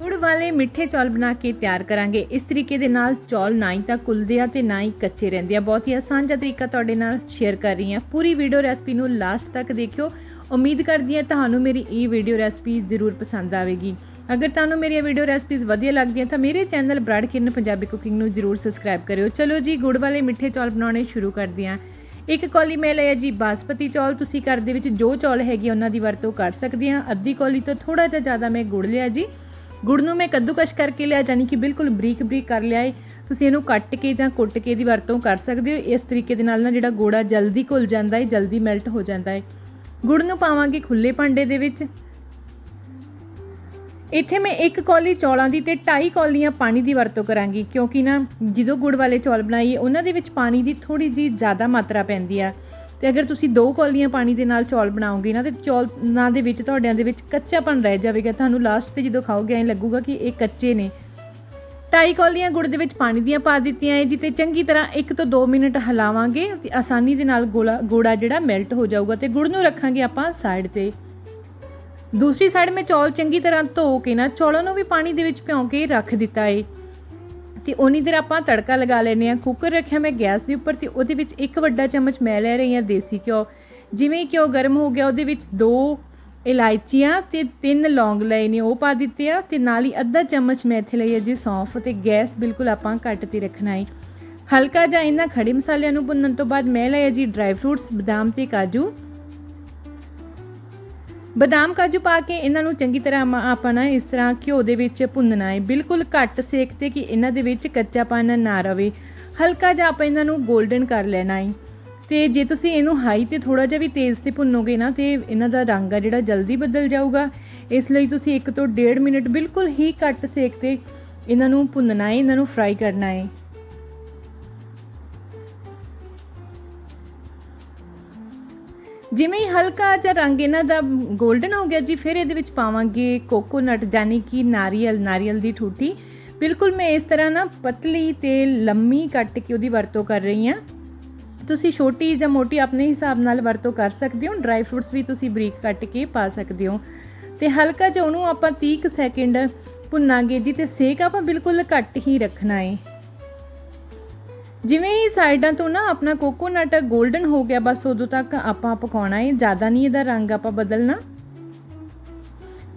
ਗੁੜ ਵਾਲੇ ਮਿੱਠੇ ਚੌਲ ਬਣਾ ਕੇ ਤਿਆਰ ਕਰਾਂਗੇ। ਇਸ ਤਰੀਕੇ ਦੇ ਨਾਲ ਚੌਲ ਨਾ ਹੀ ਤਾਂ ਕੁਲਦੇ ਆ ਤੇ ਨਾ ਹੀ ਕੱਚੇ ਰਹਿੰਦੇ ਆ। ਬਹੁਤ ਹੀ ਆਸਾਨ ਜਿਹਾ ਤਰੀਕਾ ਤੁਹਾਡੇ ਨਾਲ ਸ਼ੇਅਰ ਕਰ ਰਹੀ ਹਾਂ। ਪੂਰੀ ਵੀਡੀਓ ਰੈਸਪੀ ਨੂੰ ਲਾਸਟ ਤੱਕ ਦੇਖਿਓ। ਉਮੀਦ ਕਰਦੀ ਹਾਂ ਤੁਹਾਨੂੰ ਮੇਰੀ ਇਹ ਵੀਡੀਓ ਰੈਸਪੀ ਜ਼ਰੂਰ ਪਸੰਦ ਆਵੇਗੀ। ਅਗਰ ਤੁਹਾਨੂੰ ਮੇਰੀਆਂ ਵੀਡੀਓ ਰੈਸਪੀਜ਼ ਵਧੀਆ ਲੱਗਦੀਆਂ ਤਾਂ ਮੇਰੇ ਚੈਨਲ ਬ੍ਰਾਡ ਕਿਰਨ ਪੰਜਾਬੀ ਕੁਕਿੰਗ ਨੂੰ ਜ਼ਰੂਰ ਸਬਸਕ੍ਰਾਈਬ ਕਰਿਓ। ਚਲੋ ਜੀ, ਗੁੜ ਵਾਲੇ ਮਿੱਠੇ ਚੌਲ ਬਣਾਉਣੇ ਸ਼ੁਰੂ ਕਰਦੇ ਹਾਂ। ਇੱਕ ਕੌਲੀ ਮੈਂ ਲਿਆ ਜੀ ਬਾਸਪਤੀ ਚੌਲ। ਤੁਸੀਂ ਘਰ ਦੇ ਵਿੱਚ ਜੋ ਚੌਲ ਹੈਗੇ ਉਹਨਾਂ ਦੀ ਵਰਤੋਂ ਕਰ ਸਕਦੇ ਆ ਅੱਧੀ ਕੌਲੀ ਤੋਂ ਥੋੜਾ ਜਿਹਾ ਜ਼ਿਆਦਾ ਮੈਂ ਗੁੜ ਲਿਆ ਜੀ। ਗੁੜ ਨੂੰ ਮੈਂ ਕੱਦੂਕਸ਼ ਕਰਕੇ ਲਿਆ ਯਾਨੀ ਕਿ ਬਿਲਕੁਲ ਬਰੀਕ ਬਰੀਕ ਕਰ ਲਿਆ ਹੈ ਤੁਸੀਂ ਇਹਨੂੰ ਕੱਟ ਕੇ ਜਾਂ ਕੁੱਟ ਕੇ ਦੀ ਵਰਤੋਂ ਕਰ ਸਕਦੇ ਹੋ। ਇਸ ਤਰੀਕੇ ਦੇ ਨਾਲ ਨਾ ਜਿਹੜਾ ਗੋੜਾ ਜਲਦੀ ਘੁਲ ਜਾਂਦਾ ਹੈ ਜਲਦੀ ਮੈਲਟ ਹੋ ਜਾਂਦਾ ਹੈ ਗੁੜ ਨੂੰ ਪਾਵਾਂਗੇ ਖੁੱਲੇ ਭਾਂਡੇ ਦੇ ਵਿੱਚ। ਇੱਥੇ ਮੈਂ ਇੱਕ ਕੌਲੀ ਚੌਲਾਂ ਦੀ ਤੇ ਢਾਈ ਕੌਲੀਆਂ ਪਾਣੀ ਦੀ ਵਰਤੋਂ ਕਰਾਂਗੀ, ਕਿਉਂਕਿ ਨਾ ਜਦੋਂ ਗੁੜ ਵਾਲੇ ਚੌਲ ਬਣਾਈਏ, ਉਹਨਾਂ ਦੇ ਵਿੱਚ ਪਾਣੀ ਦੀ ਥੋੜੀ ਜੀ ਜ਼ਿਆਦਾ ਮਾਤਰਾ ਪੈਂਦੀ ਆ। ਤੇ ਅਗਰ ਤੁਸੀਂ ਦੋ ਕੌਲੀਆਂ ਪਾਣੀ ਦੇ ਨਾਲ ਚੌਲ ਬਣਾਓਗੇ ਨਾ, ਤੇ ਨਾ ਦੇ ਵਿੱਚ, ਤੁਹਾਡਿਆਂ ਦੇ ਵਿੱਚ ਕੱਚਾਪਨ ਰਹਿ ਜਾਵੇਗਾ। ਤੁਹਾਨੂੰ ਲਾਸਟ ਤੇ ਜਦੋਂ ਖਾਓਗੇ, ਐਂ ਲੱਗੂਗਾ ਕਿ ਇਹ ਕੱਚੇ ਨੇ। ਢਾਈ ਕੌਲੀਆਂ ਗੁੜ ਦੇ ਵਿੱਚ ਪਾਣੀ ਦੀਆਂ ਪਾ ਦਿੱਤੀਆਂ ਹੈ ਜੀ ਚੰਗੀ ਤਰ੍ਹਾਂ 1 ਤੋਂ 2 ਮਿੰਟ ਹਿਲਾਵਾਂਗੇ ਤੇ ਆਸਾਨੀ ਦੇ ਨਾਲ ਗੋਲਾ, ਗੋੜਾ ਜਿਹੜਾ ਮੈਲਟ ਹੋ ਜਾਊਗਾ ਤੇ ਗੁੜ ਨੂੰ ਰੱਖਾਂਗੇ ਆਪਾਂ ਸਾਈਡ ਤੇ। ਦੂਸਰੀ ਸਾਈਡ ਮੈਂ ਚੌਲ ਚੰਗੀ ਤਰ੍ਹਾਂ ਧੋ ਕੇ ਨਾ, ਚੌਲਾਂ ਨੂੰ ਵੀ ਪਾਣੀ ਦੇ ਵਿੱਚ ਭਿਉਂ ਕੇ ਰੱਖ ਦਿੱਤਾ ਏ। ਤੇ ਉਨੀ ਦੇਰ ਆਪਾਂ ਤੜਕਾ ਲਗਾ ਲੈਨੇ ਆ ਕੁੱਕਰ ਰੱਖਿਆ ਮੈਂ ਗੈਸ ਦੇ ਉੱਪਰ ਤੇ ਉਹਦੇ ਵਿੱਚ ਇੱਕ ਵੱਡਾ ਚਮਚ ਮੈਂ ਲੈ ਰਹੀ ਹਾਂ ਦੇਸੀ ਘਿਓ। ਜਿਵੇਂ ਹੀ ਘਿਓ ਗਰਮ ਹੋ ਗਿਆ, ਉਹਦੇ ਵਿੱਚ ਦੋ ਇਲਾਇਚੀਆਂ ਤੇ ਤਿੰਨ ਲੌਂਗ ਲਏ ਨੇ, ਉਹ ਪਾ ਦਿੱਤੇ ਆ ਤੇ ਨਾਲ ਹੀ ਅੱਧਾ ਚਮਚ ਮੈਂ ਇੱਥੇ ਲਈ ਹੈ ਜੀ ਸੌਂਫ ਤੇ ਗੈਸ ਬਿਲਕੁਲ ਆਪਾਂ ਘੱਟ ਤੇ ਰੱਖਣਾ ਹੈ। ਹਲਕਾ ਜਿਹਾ ਇਹਨਾਂ ਖੜੇ ਮਸਾਲਿਆਂ ਨੂੰ ਭੁੰਨਣ ਤੋਂ ਬਾਅਦ ਮੈਂ ਲਿਆ ਜੀ ਡਰਾਈ ਫਰੂਟਸ ਬਦਾਮ ਤੇ ਕਾਜੂ। ਬਦਾਮ ਕਾਜੂ ਪਾ ਕੇ ਇਹਨਾਂ ਨੂੰ ਚੰਗੀ ਤਰ੍ਹਾਂ ਆਪਾਂ- ਨਾ ਇਸ ਤਰ੍ਹਾਂ ਘਿਓ ਦੇ ਵਿੱਚ ਭੁੰਨਣਾ ਹੈ। ਬਿਲਕੁਲ ਘੱਟ ਸੇਕ ਤੇ ਕਿ ਇਹਨਾਂ ਦੇ ਵਿੱਚ ਕੱਚਾਪਨ ਨਾ ਰਵੇ। ਹਲਕਾ ਜਿਹਾ ਆਪਾਂ ਇਹਨਾਂ ਨੂੰ 골ਡਨ ਕਰ ਲੈਣਾ ਹੈ। ਤੇ ਜੇ ਤੁਸੀਂ ਇਹਨੂੰ ਹਾਈ ਤੇ ਥੋੜਾ ਜਿਹਾ ਵੀ ਤੇਜ਼ ਤੇ ਭੁੰਨੋਗੇ ਨਾ, ਤੇ ਇਹਨਾਂ ਦਾ ਰੰਗ ਆ ਜਿਹੜਾ ਜਲਦੀ ਬਦਲ ਜਾਊਗਾ। ਇਸ ਲਈ ਤੁਸੀਂ 1 ਤੋਂ 1.5 ਮਿੰਟ ਬਿਲਕੁਲ ਹੀ ਘੱਟ ਸੇਕ ਤੇ ਇਹਨਾਂ ਨੂੰ ਭੁੰਨਣਾ ਹੈ, ਇਹਨਾਂ ਨੂੰ ਫਰਾਈ ਕਰਨਾ ਹੈ। ਜਿਵੇਂ ਹੀ ਹਲਕਾ ਜਿਹਾ ਰੰਗ ਇਹਨਾਂ ਦਾ 골ਡਨ ਹੋ ਗਿਆ ਜੀ, ਫਿਰ ਇਹਦੇ ਵਿੱਚ ਪਾਵਾਂਗੇ ਕੋਕੋਨਟ ਯਾਨੀ ਕਿ ਨਾਰੀਅਲ ਨਾਰੀਅਲ ਦੀ ਠੂਠੀ। ਬਿਲਕੁਲ ਮੈਂ ਇਸ ਤਰ੍ਹਾਂ ਨਾ ਪਤਲੀ ਤੇ ਲੰਮੀ ਕੱਟ ਕੇ ਉਹਦੀ ਵਰਤੋਂ ਕਰ ਰਹੀ ਹਾਂ। ਤੁਸੀਂ ਛੋਟੀ ਜਾਂ ਮੋਟੀ ਆਪਣੇ ਹਿਸਾਬ ਨਾਲ ਵਰਤੋਂ ਕਰ ਸਕਦੇ ਹੋ ਡਰਾਈ ਫਰੂਟਸ ਵੀ ਤੁਸੀਂ ਬਰੀਕ ਕੱਟ ਕੇ ਪਾ ਸਕਦੇ ਹੋ। ਤੇ ਹਲਕਾ ਜਿਹਾ ਉਹਨੂੰ ਆਪਾਂ 30 ਕੁ ਸੈਕਿੰਡ ਭੁੰਨਾਂਗੇ ਜੀ, ਤੇ ਸੇਕ ਆਪਾਂ ਬਿਲਕੁਲ ਘੱਟ ਹੀ ਰੱਖਣਾ ਹੈ। ਜਿਵੇਂ ਹੀ ਸਾਈਡਾਂ ਤੋਂ ਨਾ ਆਪਣਾ ਕੋਕੋਨਟ 골ਡਨ ਹੋ ਗਿਆ, ਬਸ ਉਦੋਂ ਤੱਕ ਆਪਾਂ ਪਕਾਉਣਾ ਹੈ ਜ਼ਿਆਦਾ ਨਹੀਂ ਇਹਦਾ ਰੰਗ ਆਪਾਂ ਬਦਲਣਾ।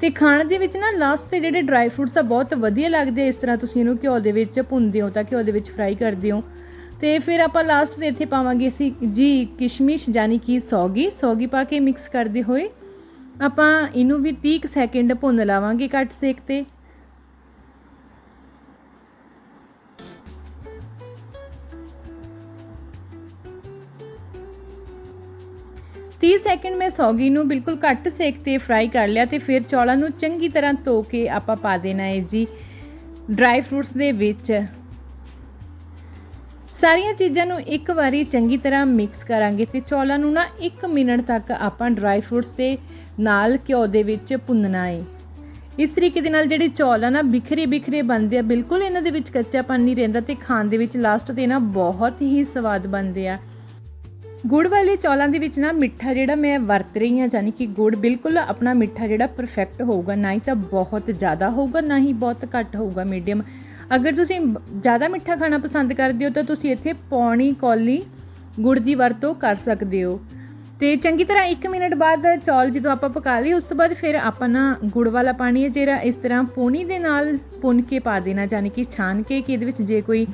ਤੇ ਖਾਣ ਦੇ ਵਿੱਚ ਨਾ ਲਾਸਟ ਤੇ ਜਿਹੜੇ ਡਰਾਈ ਫਰੂਟਸ ਆ, ਬਹੁਤ ਵਧੀਆ ਲੱਗਦੇ ਆ, ਇਸ ਤਰ੍ਹਾਂ ਤੁਸੀਂ ਇਹਨੂੰ ਘਿਓ ਦੇ ਵਿੱਚ ਭੁੰਨਦੇ ਹੋ ਤਾਂ ਘਿਓ ਦੇ ਵਿੱਚ ਫਰਾਈ ਕਰਦੇ ਹੋ। ਤੇ ਫਿਰ ਆਪਾਂ ਲਾਸਟ ਤੇ ਇੱਥੇ ਪਾਵਾਂਗੇ ਅਸੀਂ ਜੀ ਕਿਸ਼ਮਿਸ਼ ਯਾਨੀ ਕਿ ਸੌਗੀ ਸੌਗੀ ਪਾ ਕੇ ਮਿਕਸ ਕਰਦੇ ਹੋਏ ਆਪਾਂ ਇਹਨੂੰ ਵੀ 30 ਸੈਕਿੰਡ ਭੁੰਨ ਲਾਵਾਂਗੇ ਘੱਟ ਸੇਕ ਤੇ। ਤੀਹ ਸੈਕਿੰਡ ਮੈਂ ਸੌਗੀ ਨੂੰ ਬਿਲਕੁਲ ਘੱਟ ਸੇਕ ਤੇ ਫਰਾਈ ਕਰ ਲਿਆ ਤੇ ਫਿਰ ਚੌਲਾਂ ਨੂੰ ਚੰਗੀ ਤਰ੍ਹਾਂ ਧੋ ਕੇ ਆਪਾਂ ਪਾ ਦੇਣਾ ਹੈ ਜੀ ਡਰਾਈ ਫਰੂਟਸ ਦੇ ਵਿੱਚ। ਸਾਰੀਆਂ ਚੀਜ਼ਾਂ ਨੂੰ ਇੱਕ ਵਾਰੀ ਚੰਗੀ ਤਰ੍ਹਾਂ ਮਿਕਸ ਕਰਾਂਗੇ ਤੇ ਚੌਲਾਂ ਨੂੰ ਨਾ 1 ਮਿੰਟ ਤੱਕ ਆਪਾਂ ਡਰਾਈ ਫਰੂਟਸ ਦੇ ਨਾਲ ਘਿਓ ਦੇ ਵਿੱਚ ਭੁੰਨਣਾ ਹੈ। ਇਸ ਤਰੀਕੇ ਦੇ ਨਾਲ ਜਿਹੜੇ ਚੌਲ ਆ ਨਾ ਬਿਖਰੇ ਬਿਖਰੇ ਬਣਦੇ ਆ, ਬਿਲਕੁਲ ਇਹਨਾਂ ਦੇ ਵਿੱਚ ਕੱਚਾਪਨ ਨਹੀਂ ਰਹਿੰਦਾ ਤੇ ਖਾਣ ਦੇ ਵਿੱਚ ਲਾਸਟ ਤੇ ਨਾ ਬਹੁਤ ਹੀ ਸਵਾਦ ਬਣਦੇ ਆ। ਗੁੜ ਵਾਲੇ ਚੌਲਾਂ ਦੇ ਵਿੱਚ ਨਾ ਮਿੱਠਾ ਜਿਹੜਾ ਮੈਂ ਵਰਤ ਰਹੀ ਹਾਂ, ਯਾਨੀ ਕਿ ਗੁੜ ਬਿਲਕੁਲ ਆਪਣਾ ਮਿੱਠਾ ਜਿਹੜਾ ਪਰਫੈਕਟ ਹੋਊਗਾ, ਨਾ ਹੀ ਤਾਂ ਬਹੁਤ ਜ਼ਿਆਦਾ ਹੋਊਗਾ, ਨਾ ਹੀ ਬਹੁਤ ਘੱਟ ਹੋਊਗਾ ਮੀਡੀਅਮ ਅਗਰ ਤੁਸੀਂ ਜ਼ਿਆਦਾ ਮਿੱਠਾ ਖਾਣਾ ਪਸੰਦ ਕਰਦੇ ਹੋ, ਤਾਂ ਤੁਸੀਂ ਇੱਥੇ ਪੌਣੀ ਕੌਲੀ ਗੁੜ ਦੀ ਵਰਤੋਂ ਕਰ ਸਕਦੇ ਹੋ। ਤੇ ਚੰਗੀ ਤਰ੍ਹਾਂ 1 ਮਿੰਟ ਬਾਅਦ ਚੌਲ ਜਦੋਂ ਆਪਾਂ ਪਕਾ ਲਈ ਉਸ ਤੋਂ ਬਾਅਦ ਫਿਰ ਆਪਾਂ ਨਾ ਗੁੜ ਵਾਲਾ ਪਾਣੀ ਹੈ, ਜਿਹੜਾ ਇਸ ਤਰ੍ਹਾਂ ਪੋਣੀ ਦੇ ਨਾਲ ਪੁੰਨ ਕੇ ਪਾ ਦੇਣਾ, ਯਾਨੀ ਕਿ ਛਾਨ ਕੇ ਕਿ ਇਹਦੇ ਵਿੱਚ ਜੇ ਕੋਈ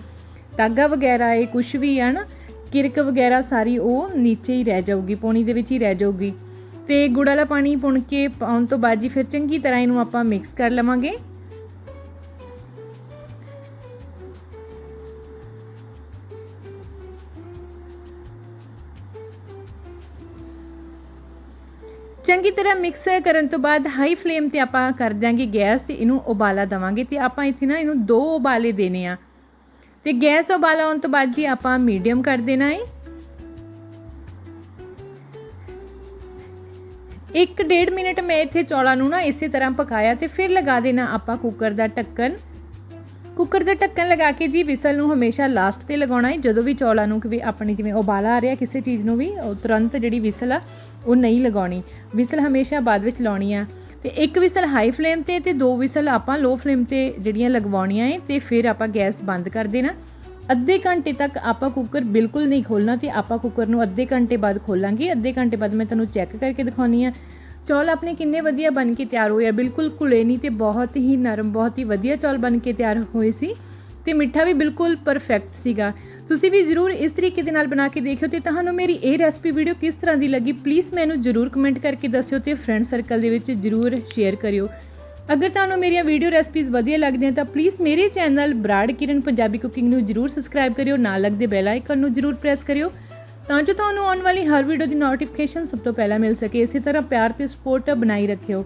ਟਾਗਾ ਵਗੈਰਾ ਹੈ ਕੁਝ ਵੀ ਹੈ ਨਾ ਕਿਰਕ ਵਗੈਰਾ ਸਾਰੀ ਉਹ ਨੀਚੇ ਹੀ ਰਹਿ ਜਾਊਗੀ, ਪੋਣੀ ਦੇ ਵਿੱਚ ਹੀ ਰਹਿ ਜਾਊਗੀ। ਤੇ ਗੁੜ ਵਾਲਾ ਪਾਣੀ ਪੁਣ ਕੇ ਪਾਉਣ ਤੋਂ ਬਾਅਦ ਜੀ ਫਿਰ ਚੰਗੀ ਤਰ੍ਹਾਂ ਇਹਨੂੰ ਆਪਾਂ ਮਿਕਸ ਕਰ ਲਵਾਂਗੇ। ਚੰਗੀ ਤਰ੍ਹਾਂ ਮਿਕਸ ਕਰਨ ਤੋਂ ਬਾਅਦ ਹਾਈ ਫਲੇਮ ਤੇ ਆਪਾਂ ਕਰ ਦਿਆਂਗੇ ਗੈਸ ਤੇ ਇਹਨੂੰ ਉਬਾਲਾ ਦਵਾਂਗੇ ਤੇ ਆਪਾਂ ਇੱਥੇ ਨਾ ਇਹਨੂੰ ਦੋ ਉਬਾਲੇ ਦੇਣੇ ਆ। ਤੇ ਗੈਸ ਉਬਾਲਾ ਆਉਣ ਤੋਂ ਬਾਅਦ ਜੀ ਆਪਾਂ ਮੀਡੀਅਮ ਕਰ ਦੇਣਾ ਹੈ ਇੱਕ ਡੇਢ ਮਿੰਟ ਮੈਂ ਇੱਥੇ ਚੌਲਾਂ ਨੂੰ ਨਾ ਇਸੇ ਤਰ੍ਹਾਂ ਪਕਾਇਆ ਤੇ ਫਿਰ ਲਗਾ ਦੇਣਾ ਆਪਾਂ ਕੁੱਕਰ ਦਾ ਢੱਕਣ। ਕੁੱਕਰ ਦਾ ਢੱਕਣ ਲਗਾ ਕੇ ਜੀ ਵਿਸਲ ਨੂੰ ਹਮੇਸ਼ਾ ਲਾਸਟ ਤੇ ਲਗਾਉਣਾ ਹੈ ਜਦੋਂ ਵੀ ਚੌਲਾਂ ਨੂੰ ਕਿ ਆਪਣੀ ਜਿਵੇਂ ਉਬਾਲਾ ਆ ਰਿਹਾ ਕਿਸੇ ਚੀਜ਼ ਨੂੰ ਵੀ, ਉਹ ਤੁਰੰਤ ਜਿਹੜੀ ਵਿਸਲ ਆ, ਉਹ ਨਹੀਂ ਲਗਾਉਣੀ। ਵਿਸਲ ਹਮੇਸ਼ਾ ਬਾਅਦ ਵਿੱਚ ਲਾਉਣੀ ਆ। ਤੇ ਇੱਕ ਵਿਸਲ ਹਾਈ ਫਲੇਮ ਤੇ ਤੇ ਦੋ ਵਿਸਲ ਆਪਾਂ ਲੋ ਫਲੇਮ ਤੇ ਜਿਹੜੀਆਂ ਲਗਵਾਉਣੀਆਂ ਏ, ਤੇ ਫਿਰ ਆਪਾਂ ਗੈਸ ਬੰਦ ਕਰ ਦੇਣਾ। ਅੱਧੇ ਘੰਟੇ ਤੱਕ ਆਪਾਂ ਕੁੱਕਰ ਬਿਲਕੁਲ ਨਹੀਂ ਖੋਲਣਾ ਤੇ ਆਪਾਂ ਕੁੱਕਰ ਨੂੰ ਅੱਧੇ ਘੰਟੇ ਬਾਅਦ ਖੋਲਾਂਗੇ। ਅੱਧੇ ਘੰਟੇ ਬਾਅਦ ਮੈਂ ਤੁਹਾਨੂੰ ਚੈੱਕ ਕਰਕੇ ਦਿਖਾਉਣੀ ਆ। ਚੌਲ ਆਪਣੇ ਕਿੰਨੇ ਵਧੀਆ ਬਣ ਕੇ ਤਿਆਰ ਹੋਏ ਆ? ਬਿਲਕੁਲ ਘੁਲੇ ਨਹੀਂ ਤੇ ਬਹੁਤ ਹੀ ਨਰਮ, ਬਹੁਤ ਹੀ ਵਧੀਆ ਚੌਲ ਬਣ ਕੇ ਤਿਆਰ ਹੋਏ ਸੀ। ਤੇ ਮਿੱਠਾ ਵੀ ਬਿਲਕੁਲ ਪਰਫੈਕਟ ਸੀਗਾ। ਤੁਸੀਂ ਵੀ ਜਰੂਰ ਇਸ ਤਰੀਕੇ ਦੇ ਨਾਲ ਬਣਾ ਕੇ ਦੇਖਿਓ ਤੇ ਤੁਹਾਨੂੰ ਮੇਰੀ ਇਹ ਰੈਸਪੀ ਵੀਡੀਓ ਕਿਸ ਤਰ੍ਹਾਂ ਦੀ ਲੱਗੀ ਪਲੀਜ਼ ਮੈਨੂੰ ਜਰੂਰ ਕਮੈਂਟ ਕਰਕੇ ਦੱਸਿਓ ਤੇ ਫਰੈਂਡ ਸਰਕਲ ਦੇ ਵਿੱਚ ਜਰੂਰ ਸ਼ੇਅਰ ਕਰਿਓ। ਅਗਰ ਤੁਹਾਨੂੰ ਮੇਰੀਆਂ ਵੀਡੀਓ ਰੈਸਪੀਜ਼ ਵਧੀਆ ਲੱਗਦੀਆਂ ਤਾਂ ਪਲੀਜ਼ ਮੇਰੇ ਚੈਨਲ ਬਰਾੜ ਕਿਰਨ ਪੰਜਾਬੀ ਕੁਕਿੰਗ ਨੂੰ ਜਰੂਰ ਸਬਸਕ੍ਰਾਈਬ ਕਰਿਓ, ਨਾਲ ਲੱਗਦੇ ਬੈਲ ਆਈਕਨ ਨੂੰ ਜਰੂਰ ਪ੍ਰੈਸ ਕਰਿਓ। ਤਾਂ ਜੋ ਤੁਹਾਨੂੰ ਆਉਣ ਵਾਲੀ ਹਰ ਵੀਡੀਓ ਦੀ ਨੋਟੀਫਿਕੇਸ਼ਨ ਸਭ ਤੋਂ ਪਹਿਲਾਂ ਮਿਲ ਸਕੇ। ਇਸੇ ਤਰ੍ਹਾਂ ਪਿਆਰ ਤੇ ਸਪੋਰਟ ਬਣਾਈ ਰੱਖਿਓ।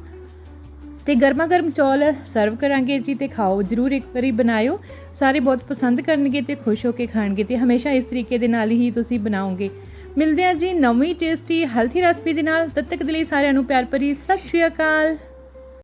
ਤੇ ਗਰਮਾ ਗਰਮ ਚੌਲ ਸਰਵ ਕਰਾਂਗੇ ਜੀ ਤੇ ਖਾਓ, ਜਰੂਰ ਇੱਕ ਵਾਰੀ ਬਣਾਇਓ। ਸਾਰੇ ਬਹੁਤ ਪਸੰਦ ਕਰਨਗੇ ਤੇ ਖੁਸ਼ ਹੋ ਕੇ ਖਾਣਗੇ ਤੇ ਹਮੇਸ਼ਾ ਇਸ ਤਰੀਕੇ ਦੇ ਨਾਲ ਹੀ ਤੁਸੀਂ ਬਣਾਓਗੇ। ਮਿਲਦੇ ਹਾਂ ਜੀ ਨਵੀਂ ਟੇਸਟੀ ਹੈਲਥੀ ਰੈਸਪੀ ਦੇ ਨਾਲ। ਤਦ ਤੱਕ ਦੇ ਲਈ ਸਾਰਿਆਂ ਨੂੰ ਪਿਆਰ ਭਰੀ ਸਤਿ ਸ਼੍ਰੀ ਅਕਾਲ।